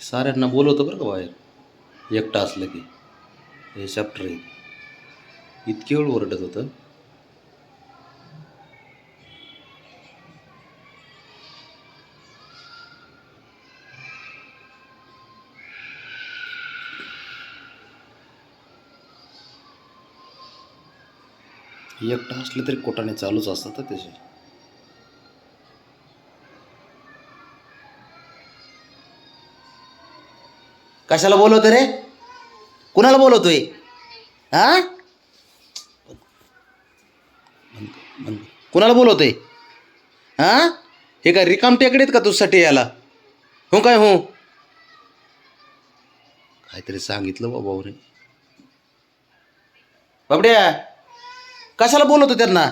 साऱ्यांना बोलवतं बरं का बाहेर. एकटा असलं की. हे चॅप्टर आहे. इतके वेळ ओरडत होतं. एकटा असलं तरी कोटाने चालूच असतात त्याचे. कशाला बोलवतो रे? कुणाला बोलवतोय? हा? कुणाला बोलवतोय? हा? हे काय रिकाम टेकडे आहेत का तुझ्यासाठी याला? हो काय हो? काहीतरी सांगितलं बाबा भाऊने. बाबड्या कशाला बोलवतो त्यांना?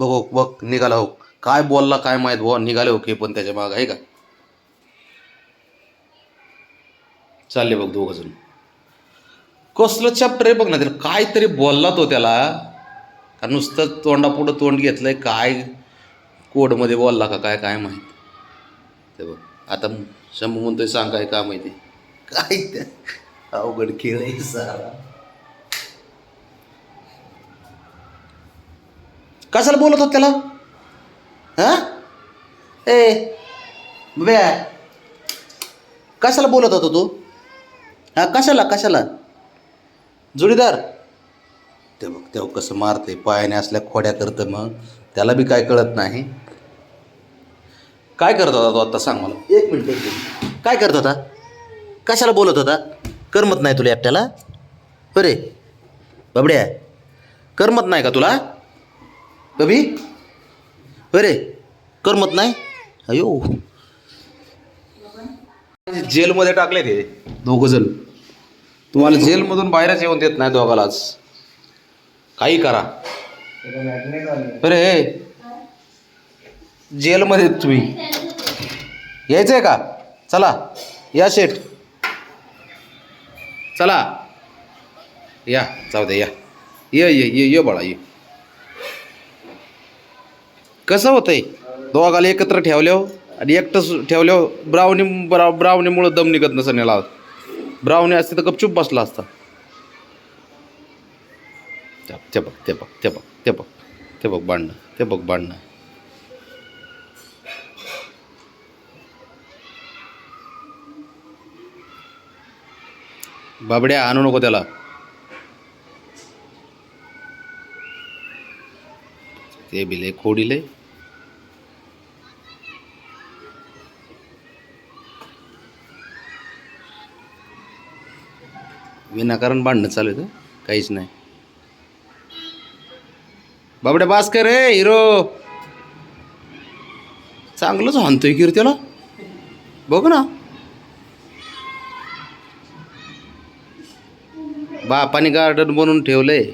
बघ बघ निघाला हो. काय बोलला काय माहीत बुवा निघाले हो की पण त्याच्या माग आहे का? चालले बघ दोघ जण. कसलं चॅप्टर बघ ना त्याला. काहीतरी बोलला तो त्याला. का नुसतं तोंडापुढं तोंड घेतलंय काय कोडमध्ये बोलला का काय काय माहीत. ते बघ. आता शंभू म्हणतोय सांग काय का माहिती. काय त्या अवघड खेळ आहे सारा. कशाला बोलत होत त्याला? हा? ए बे कशाला बोलत होता तू? हा कशाला कशाला? जोडीदार? ते बघ तेव्हा कसं मारते पायाने असल्या खोड्या करतं मग. त्याला बी काय कळत नाही. काय करत होता तो आत्ता सांग मला. एक मिनिट एक मिनिट. काय करत होता? कशाला बोलत होता? करमत नाही तुला एकट्याला? बरे बाबड्या करमत नाही का तुला? कभी बरे करमत नाही? अयो. जेलमध्ये टाकले ते दोघं जण. तुम्हाला जेलमधून बाहेरच येऊन देत नाही दोघालाच काही करा. अरे जेलमध्ये तुम्ही. यायचं आहे का? चला या शेठ. चला. या जाऊ दे या. ये ये ये ये बाळा ये. कसं होतंय? दोघाला एकत्र ठेवल्यावर आणि एकटंच ठेवल्यावर ब्राऊनी ब्रा ब्राऊनीमुळं दम निघत नसं ब्रावणी असते तर गपचूप बसला असता. ते- ते बघ ते बघ ते बघ ते बघ ते बघ बांधणं ते बघ बांधणं बाबड्या आणू नको त्याला. ते बिले खोडिले विनाकारण भांडणं चालू आहे काहीच नाही. बाबड्या भास्कर रे हिरो. चांगलंच हाणतोय की त्याला. बघ ना. बापाने गार्डन बनवून ठेवलंय.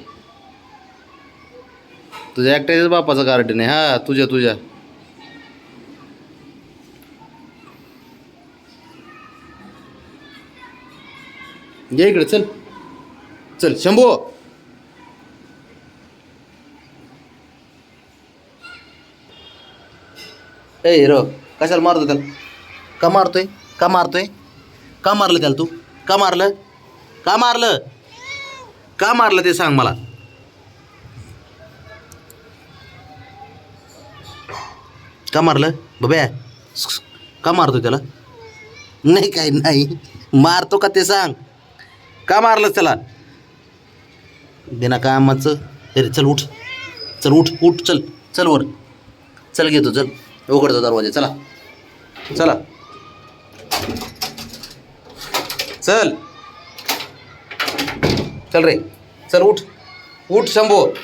तुझ्या एकट्याच्याच बापाचं गार्डन आहे हा तुझ्या तुझ्या. ये इकडे चल. चल शंभू. ए हिरो कशाला मारतो त्याला? का मारतोय? का मारतोय? का मारलं त्याला तू? का मारलं? का मारलं? का मारलं ते सांग मला. का मारलं? बब्या का मारतो त्याला? नाही काय नाही. मारतो का ते सांग? का मारलं त्याला? बिना कामाचं. अरे चल उठ. चल उठ उठ चल. चल वर. चल घेतो चल. उघडतो दरवाजा. चला. चला. चल. चल रे. चल उठ. उठ शंभो.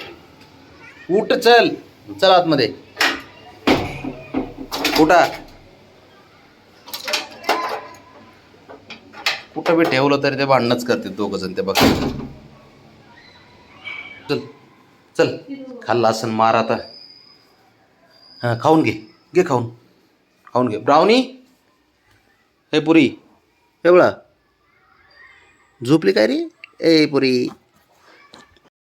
उठ चल. चल आतमध्ये. उठा. कुठं बी ठेवलं तरी ते भांडणंच करतील दोघं जण ते बघ. चल चल खाल्ला असं मार आता. हां खाऊन घे घे खाऊन खाऊन घे. ब्राउनी हे पुरी एवढा झोपली काय रे? ए पुरी.